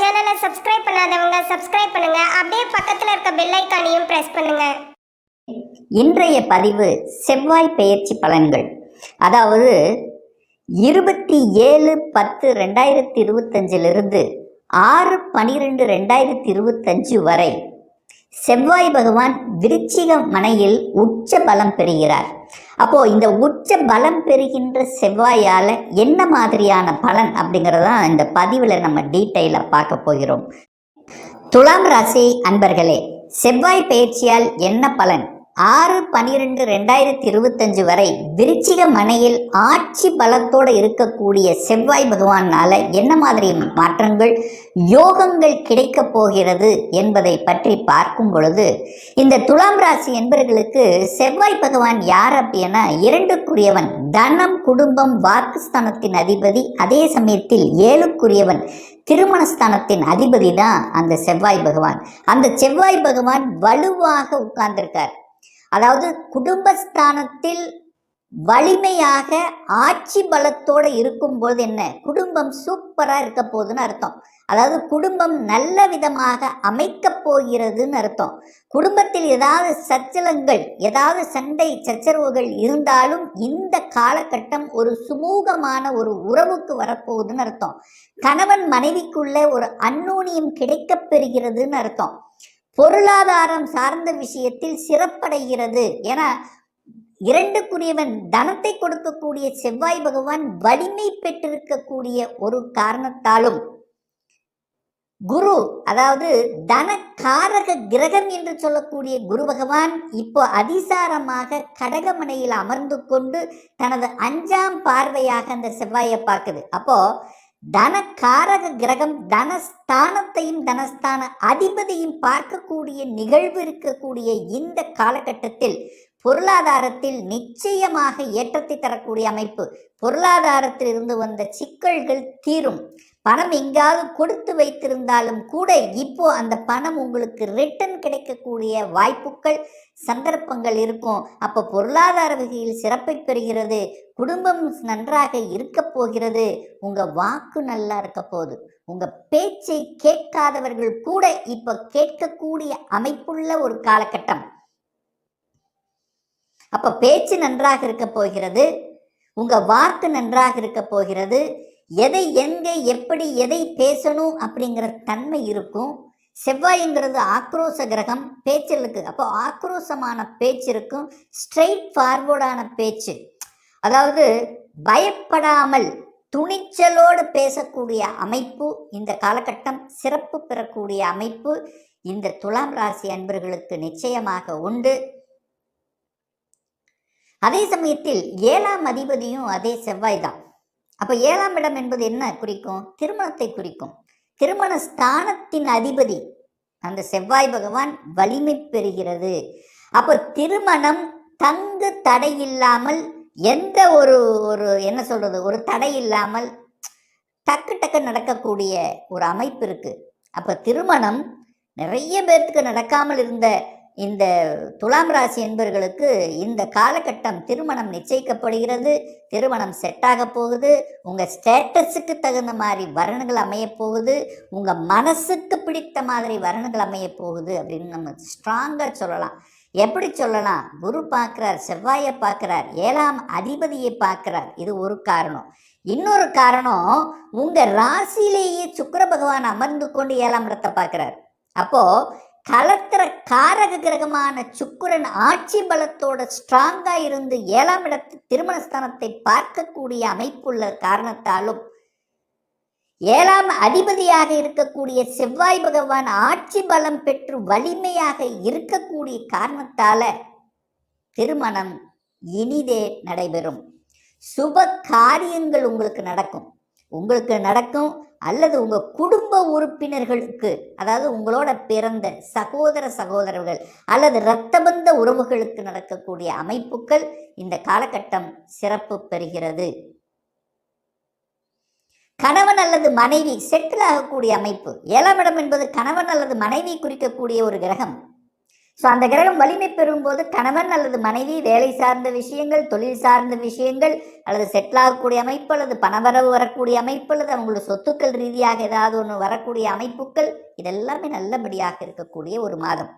சேனலை சப்ஸ்கிரைப் பண்ணாதவங்க சப்ஸ்கிரைப் பண்ணுங்க. அப்படியே பக்கத்துல இருக்க பெல் ஐக்கானையும் பிரஸ் பண்ணுங்க. இன்றைய பதிவு செவ்வாய் பெயர்ச்சி பலன்கள். அதாவது இருபத்தி ஏழு பத்து ரெண்டாயிரத்தி இருபத்தஞ்சிலிருந்து ஆறு பனிரெண்டு ரெண்டாயிரத்தி இருபத்தஞ்சு வரை செவ்வாய் பகவான் விருச்சிக மனையில் உச்ச பலம் பெறுகிறார். அப்போ இந்த உச்ச பலம் பெறுகின்ற செவ்வாயால என்ன மாதிரியான பலன் அப்படிங்கிறதான் இந்த பதிவில் நம்ம டீட்டெயிலாக பார்க்க போகிறோம். துலாம் ராசி அன்பர்களே செவ்வாய் பயிற்சியால் என்ன பலன்? ஆறு பனிரெண்டு ரெண்டாயிரத்தி இருபத்தஞ்சு வரை விருச்சிக மனையில் ஆட்சி பலத்தோடு இருக்கக்கூடிய செவ்வாய் பகவானால என்ன மாதிரி மாற்றங்கள் யோகங்கள் கிடைக்கப் போகிறது என்பதை பற்றி பார்க்கும் பொழுது இந்த துலாம் ராசி என்பவர்களுக்கு செவ்வாய் பகவான் யார் அப்படின்னா இரண்டுக்குரியவன். தனம் குடும்பம் வாக்குஸ்தானத்தின் அதிபதி அதே சமயத்தில் ஏழுக்குரியவன். திருமணஸ்தானத்தின் அதிபதி தான் அந்த செவ்வாய் பகவான். அந்த செவ்வாய் பகவான் வலுவாக உட்கார்ந்திருக்கார். அதாவது குடும்பஸ்தானத்தில் வலிமையாக ஆட்சி பலத்தோடு இருக்கும்போது என்ன? குடும்பம் சூப்பராக இருக்க போகுதுன்னு அர்த்தம். அதாவது குடும்பம் நல்ல விதமாக அமைக்கப் போகிறதுன்னு அர்த்தம். குடும்பத்தில் ஏதாவது சச்சலங்கள் ஏதாவது சண்டை சச்சரவுகள் இருந்தாலும் இந்த காலகட்டம் ஒரு சுமூகமான ஒரு உறவுக்கு வரப்போகுதுன்னு அர்த்தம். கணவன் மனைவிக்குள்ள ஒரு அந்நூனியம் கிடைக்கப் பெறுகிறதுன்னு அர்த்தம். பொருளாதாரம் சார்ந்த விஷயத்தில் சிறப்படைகிறது. ஏன்னா இரண்டுக்குரியவன் தனத்தை கொடுக்கக்கூடிய செவ்வாய் பகவான் வலிமை பெற்றிருக்கக்கூடிய ஒரு காரணத்தாலும் குரு அதாவது தனக்காரக கிரகம் என்று சொல்லக்கூடிய குரு பகவான் இப்போ அதிசாரமாக கடகமனையில் அமர்ந்து கொண்டு தனது அஞ்சாம் பார்வையாக அந்த செவ்வாயை பார்க்குது. அப்போ தனக்காரக கிரகம் தனஸ்தானத்தையும் தனஸ்தான அதிபதியும் பார்க்கக்கூடிய நிகழ்வு இருக்கக்கூடிய இந்த காலகட்டத்தில் பொருளாதாரத்தில் நிச்சயமாக ஏற்றத்தை தரக்கூடிய அமைப்பு. பொருளாதாரத்தில் இருந்து வந்த சிக்கல்கள் தீரும். பணம் எங்காவது கொடுத்து வைத்திருந்தாலும் கூட இப்போ அந்த பணம் உங்களுக்கு ரிட்டர்ன் கிடைக்கக்கூடிய வாய்ப்புகள் சந்தர்ப்பங்கள் இருக்கும். அப்போ பொருளாதார வகையில் சிறப்பை பெறுகிறது. குடும்பம் நன்றாக இருக்க போகிறது. உங்கள் வாக்கு நல்லா இருக்க போகுது. உங்கள் பேச்சை கேட்காதவர்கள் கூட இப்போ கேட்கக்கூடிய அமைப்புள்ள ஒரு காலகட்டம். அப்ப பேச்சு நன்றாக இருக்க போகிறது? உங்க வாக்கு நன்றாக இருக்க போகிறது? எதை எங்கே எப்படி எதை பேசணும் அப்படிங்கிற தன்மை இருக்கும். செவ்வாய்ங்கிறது ஆக்ரோஷ கிரகம் பேச்சலுக்கு அப்போ ஆக்ரோஷமான பேச்சு இருக்கும். ஸ்ட்ரெயிட் ஃபார்வர்டான பேச்சு. அதாவது பயப்படாமல் துணிச்சலோடு பேசக்கூடிய அமைப்பு இந்த காலகட்டம் சிறப்பு பெறக்கூடிய அமைப்பு இந்த துலாம் ராசி அன்பர்களுக்கு நிச்சயமாக உண்டு. அதே சமயத்தில் ஏழாம் அதிபதியும் அதே செவ்வாய் தான். அப்போ ஏழாம் இடம் என்பது என்ன குறிக்கும்? திருமணத்தை குறிக்கும். திருமண ஸ்தானத்தின் அதிபதி அந்த செவ்வாய் பகவான் வலிமை பெறுகிறது. அப்போ திருமணம் தங்கு தடை இல்லாமல் எந்த ஒரு ஒரு என்ன சொல்றது? ஒரு தடை இல்லாமல் டக்கு டக்கு நடக்கக்கூடிய ஒரு அமைப்பு இருக்கு. அப்போ திருமணம் நிறைய பேர்த்துக்கு நடக்காமல் இருந்த இந்த துலாம் ராசி என்பவர்களுக்கு இந்த காலகட்டம் திருமணம் நிச்சயிக்கப்படுகிறது திருமணம் செட் போகுது உங்கள் ஸ்டேட்டஸுக்கு தகுந்த மாதிரி வரணுகள் அமைய போகுது உங்கள் மனசுக்கு பிடித்த மாதிரி வரணுகள் அமைய போகுது அப்படின்னு நம்ம ஸ்ட்ராங்காக சொல்லலாம். எப்படி சொல்லலாம்? குரு பார்க்குறார் செவ்வாயை பார்க்குறார் ஏழாம் அதிபதியை பார்க்குறார். இது ஒரு காரணம். இன்னொரு காரணம் உங்கள் ராசியிலேயே சுக்கர பகவான் அமர்ந்து கொண்டு ஏழாம் இடத்தை பார்க்குறார். அப்போது கலத்திர காரக கிரகமான சுக்கரன் ஆட்சி பலத்தோட ஸ்ட்ராங்கா இருந்து ஏழாம் இடத்து திருமணஸ்தானத்தை பார்க்கக்கூடிய அமைப்புள்ள காரணத்தாலும் ஏழாம் அதிபதியாக இருக்கக்கூடிய செவ்வாய் பகவான் ஆட்சி பலம் பெற்று வலிமையாக இருக்கக்கூடிய காரணத்தால திருமணம் இனிதே நடைபெறும். சுப காரியங்கள் உங்களுக்கு நடக்கும். உங்களுக்கு நடக்கும். அல்லது உங்கள் குடும்ப உறுப்பினர்களுக்கு அதாவது உங்களோட பிறந்த சகோதர சகோதரர்கள் அல்லது இரத்தபந்த உறவுகளுக்கு நடக்கக்கூடிய அமைப்புகள் இந்த காலகட்டம் சிறப்பு பெறுகிறது. கணவன் அல்லது மனைவி செட்டில் ஆகக்கூடிய அமைப்பு. ஏழாம் இடம் என்பது கணவன் அல்லது மனைவி குறிக்கக்கூடிய ஒரு கிரகம். ஸோ அந்த கிரகம் வலிமை பெறும்போது கணவன் அல்லது மனைவி வேலை சார்ந்த விஷயங்கள் தொழில் சார்ந்த விஷயங்கள் அல்லது செட்டில் ஆகக்கூடிய அமைப்பு அல்லது பணவரவு வரக்கூடிய அமைப்பு அல்லது அவங்களோட சொத்துக்கள் ரீதியாக ஏதாவது ஒன்று வரக்கூடிய அமைப்புகள் இதெல்லாமே நல்லபடியாக இருக்கக்கூடிய ஒரு மாதம்.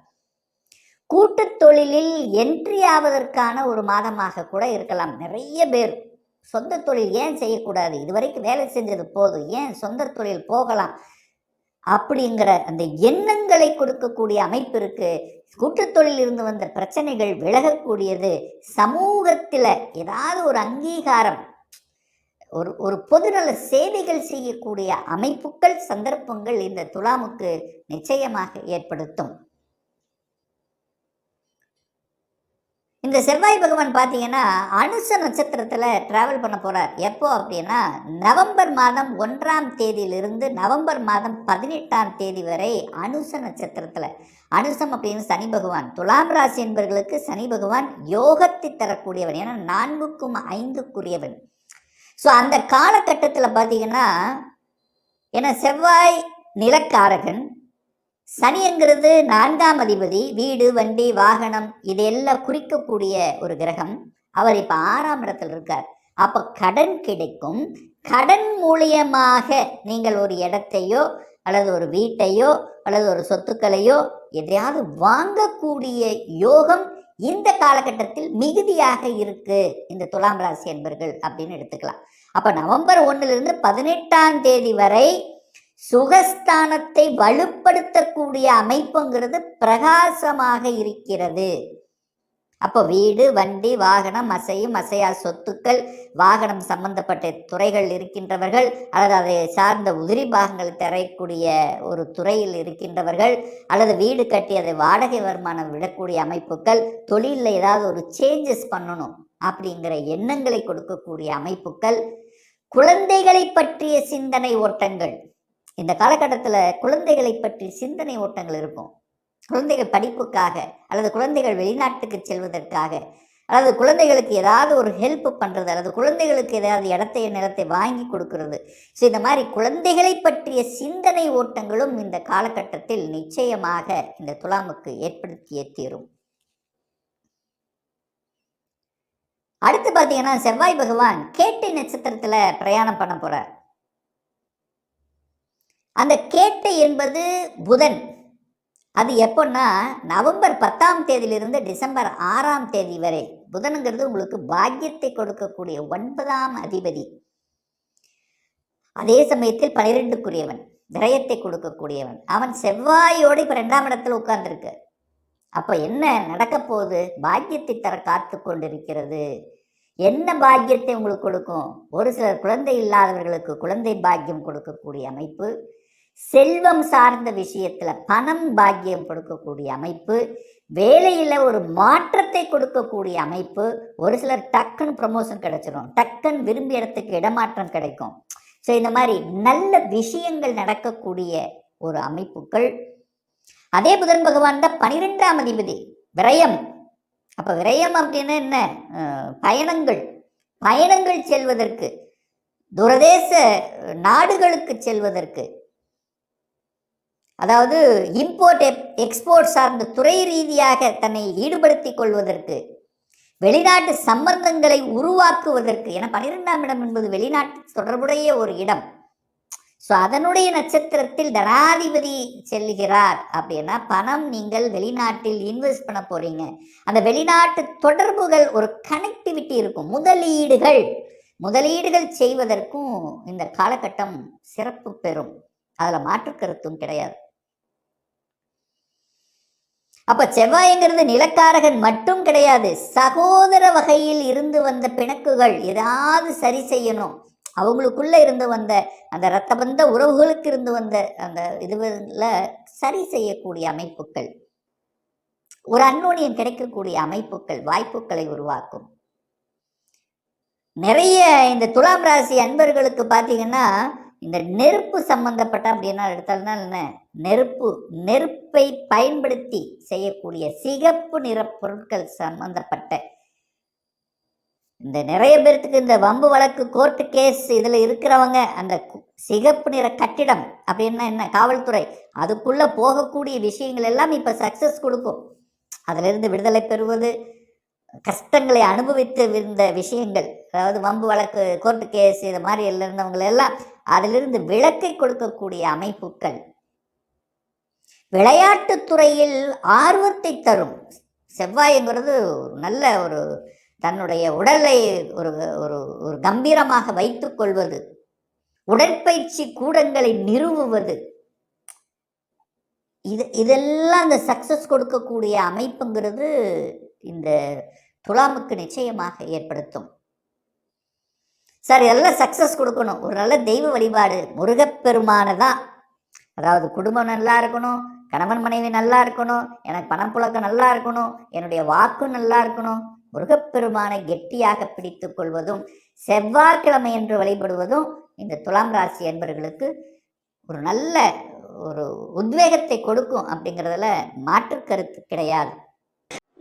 கூட்டுத் தொழிலில் என்ட்ரி ஆவதற்கான ஒரு மாதமாக கூட இருக்கலாம். நிறைய பேர் சொந்த தொழில் ஏன் செய்யக்கூடாது? இதுவரைக்கும் வேலை செஞ்சது போதும். ஏன் சொந்த தொழில் போகலாம்? அப்படிங்கிற அந்த எண்ணங்களை கொடுக்கக்கூடிய அமைப்பு இருக்கு. கூட்டுத் தொழில் இருந்து வந்த பிரச்சனைகள் விலகக்கூடியது. சமூகத்தில் ஏதாவது ஒரு அங்கீகாரம் ஒரு ஒரு பொதுநல சேவைகள் செய்யக்கூடிய அமைப்புகள் சந்தர்ப்பங்கள் இந்த துலாமுக்கு நிச்சயமாக ஏற்படுத்தும். இந்த செவ்வாய் பகவான் பார்த்தீங்கன்னா அனுச நட்சத்திரத்தில் ட்ராவல் பண்ண போகிறார் எப்போ அப்படின்னா நவம்பர் மாதம் ஒன்றாம் தேதியிலிருந்து நவம்பர் மாதம் பதினெட்டாம் தேதி வரை அனுச நட்சத்திரத்தில். அனுசம் அப்படின்னு சனி பகவான். துலாம் ராசி என்பவர்களுக்கு சனி பகவான் யோகத்தை தரக்கூடியவன். ஏன்னா நான்குக்கும் ஐந்துக்குரியவன். ஸோ அந்த காலகட்டத்தில் பார்த்தீங்கன்னா ஏன்னா செவ்வாய் நிலக்காரகன். சனிங்கிறது நான்காம் அதிபதி வீடு வண்டி வாகனம் இதெல்லாம் குறிக்கக்கூடிய ஒரு கிரகம். அவர் இப்போ ஆறாம் இடத்துல இருக்கார். அப்போ கடன் கிடைக்கும். கடன் மூலியமாக நீங்கள் ஒரு இடத்தையோ அல்லது ஒரு வீட்டையோ அல்லது ஒரு சொத்துக்களையோ எதையாவது வாங்கக்கூடிய யோகம் இந்த காலகட்டத்தில் மிகுதியாக இருக்கு. இந்த துலாம் ராசி என்பர்கள் அப்படின்னு எடுத்துக்கலாம். அப்போ நவம்பர் ஒன்றுலேருந்து பதினெட்டாம் தேதி வரை சுகஸ்தானத்தை வலுப்படுத்தக்கூடிய அமைப்புங்கிறது பிரகாசமாக இருக்கிறது. அப்போ வீடு வண்டி வாகனம் அசையும் அசையா சொத்துக்கள் வாகனம் சம்பந்தப்பட்ட துறைகள் இருக்கின்றவர்கள் அல்லது அதை சார்ந்த உதிரி பாகங்கள் தரக்கூடிய ஒரு துறையில் இருக்கின்றவர்கள் அல்லது வீடு கட்டி அதை வாடகை வருமானம் விடக்கூடிய அமைப்புகள் தொழிலில் ஏதாவது ஒரு சேஞ்சஸ் பண்ணணும் அப்படிங்கிற எண்ணங்களை கொடுக்கக்கூடிய அமைப்புகள் குழந்தைகளை பற்றிய சிந்தனை ஓட்டங்கள் இந்த காலகட்டத்தில் குழந்தைகளை பற்றி சிந்தனை ஓட்டங்கள் இருக்கும். குழந்தைகள் படிப்புக்காக அல்லது குழந்தைகள் வெளிநாட்டுக்கு செல்வதற்காக அல்லது குழந்தைகளுக்கு ஏதாவது ஒரு ஹெல்ப் பண்ணுறது அல்லது குழந்தைகளுக்கு ஏதாவது இடத்தை நிலத்தை வாங்கி கொடுக்கறது. ஸோ இந்த மாதிரி குழந்தைகளை பற்றிய சிந்தனை ஓட்டங்களும் இந்த காலகட்டத்தில் நிச்சயமாக இந்த துலாமுக்கு ஏற்படுத்தியே தீரும். அடுத்து பார்த்தீங்கன்னா செவ்வாய் பகவான் கேட்டை நட்சத்திரத்தில் பிரயாணம் பண்ண போகிறார் அந்த கேட்டை என்பது புதன். அது எப்போன்னா நவம்பர் பத்தாம் தேதியிலிருந்து டிசம்பர் ஆறாம் தேதி வரை. புதனுங்கிறது உங்களுக்கு பாக்கியத்தை கொடுக்கக்கூடிய ஒன்பதாம் அதிபதி. அதே சமயத்தில் பனிரெண்டுக்குரியவன் விரயத்தை கொடுக்கக்கூடியவன். அவன் செவ்வாயோடு இப்போ ரெண்டாம் இடத்துல உட்கார்ந்துருக்கு. அப்போ என்ன நடக்க போகுது? பாக்கியத்தை தர காத்து கொண்டிருக்கிறது. என்ன பாக்கியத்தை உங்களுக்கு கொடுக்கும்? ஒரு சிலர் குழந்தை இல்லாதவர்களுக்கு குழந்தை பாக்கியம் கொடுக்கக்கூடிய அமைப்பு. செல்வம் சார்ந்த விஷயத்தில் பணம் பாக்கியம் கொடுக்கக்கூடிய அமைப்பு வேலையில் ஒரு மாற்றத்தை கொடுக்கக்கூடிய அமைப்பு ஒரு சிலர் டக்குன்னு ப்ரமோஷன் கிடைச்சிடும் டக்குன்னு விரும்பிய இடத்துக்கு இடமாற்றம் கிடைக்கும். ஸோ இந்த மாதிரி நல்ல விஷயங்கள் நடக்கக்கூடிய ஒரு அமைப்புகள். அதே புதன் பகவான் தான் பனிரெண்டாம் அதிபதி. விரயம். அப்போ விரயம் அப்படின்னா என்ன? பயணங்கள். பயணங்கள் செல்வதற்கு. துரதேச நாடுகளுக்கு செல்வதற்கு. அதாவது இம்போர்ட் எக்ஸ்போர்ட் சார்ந்த துறை ரீதியாக தன்னை ஈடுபடுத்திக் கொள்வதற்கு வெளிநாட்டு சம்பந்தங்களை உருவாக்குவதற்கு என பன்னிரெண்டாம் இடம் என்பது வெளிநாட்டு தொடர்புடைய ஒரு இடம். ஸோ அதனுடைய நட்சத்திரத்தில் தனாதிபதி செல்கிறார் அப்படின்னா பணம் நீங்கள் வெளிநாட்டில் இன்வெஸ்ட் பண்ண போறீங்க. அந்த வெளிநாட்டு தொடர்புகள் ஒரு கனெக்டிவிட்டி இருக்கும். முதலீடுகள் முதலீடுகள் செய்வதற்கும் இந்த காலகட்டம் சிறப்பு பெறும். அதில் மாற்று கருத்தும் கிடையாது. அப்ப செவ்வாய்ங்கிறது நிலக்காரகன் மட்டும் கிடையாது சகோதர வகையில் இருந்து வந்த பிணக்குகள் ஏதாவது சரி செய்யணும். அவங்களுக்குள்ள இருந்து வந்த அந்த இரத்தபந்த உறவுகளுக்கு இருந்து வந்த அந்த இதுல சரி செய்யக்கூடிய அமைப்புகள். ஒரு அன்னோனியம் கிடைக்கக்கூடிய அமைப்புகள் வாய்ப்புகளை உருவாக்கும். நிறைய இந்த துலாம் ராசி அன்பர்களுக்கு பார்த்தீங்கன்னா இந்த நெருப்பு சம்பந்தப்பட்ட அப்படின்னா எடுத்தால்னா என்ன? நெருப்பு நெருப்பை பயன்படுத்தி செய்யக்கூடிய சிகப்பு நிற பொருட்கள் சம்பந்தப்பட்ட. இந்த நிறைய பேர்த்துக்கு இந்த வம்பு வழக்கு கோர்ட்டு கேஸ் இதில் இருக்கிறவங்க அந்த சிகப்பு நிற கட்டிடம் அப்படின்னா என்ன? காவல்துறை. அதுக்குள்ளே போகக்கூடிய விஷயங்கள் எல்லாம் இப்போ சக்ஸஸ் கொடுக்கும். அதிலிருந்து விடுதலை பெறுவது கஷ்டங்களை அனுபவித்து இருந்த விஷயங்கள் அதாவது வம்பு வழக்கு கோர்ட்டு கேஸ் இது மாதிரி எல்லாம் இருந்தவங்களை எல்லாம் அதிலிருந்து விளக்கை கொடுக்கக்கூடிய அமைப்புகள். விளையாட்டுத்துறையில் ஆர்வத்தை தரும். செவ்வாய்ங்கிறது நல்ல ஒரு தன்னுடைய உடலை ஒரு ஒரு ஒரு கம்பீரமாக வைத்துக் கொள்வது. உடற்பயிற்சி கூடங்களை நிறுவுவது. இது இதெல்லாம் அந்த சக்சஸ் கொடுக்கக்கூடிய அமைப்புங்கிறது இந்த துலாமுக்கு நிச்சயமாக ஏற்படுத்தும். சார் இதெல்லாம் சக்ஸஸ் கொடுக்கணும். ஒரு நல்ல தெய்வ வழிபாடு. முருகப்பெருமானை தான் அதாவது குடும்பம் நல்லா இருக்கணும். கணவன் மனைவி நல்லா இருக்கணும். எனக்கு பணம் புழக்கம் நல்லா இருக்கணும். என்னுடைய வாக்கு நல்லா இருக்கணும். முருகப்பெருமானை கெட்டியாக பிடித்து கொள்வதும் செவ்வாய்க்கிழமை என்று வழிபடுவதும் இந்த துலாம் ராசி என்பவர்களுக்கு ஒரு நல்ல ஒரு உத்வேகத்தை கொடுக்கும் அப்படிங்கிறதுல மாற்று கருத்து கிடையாது.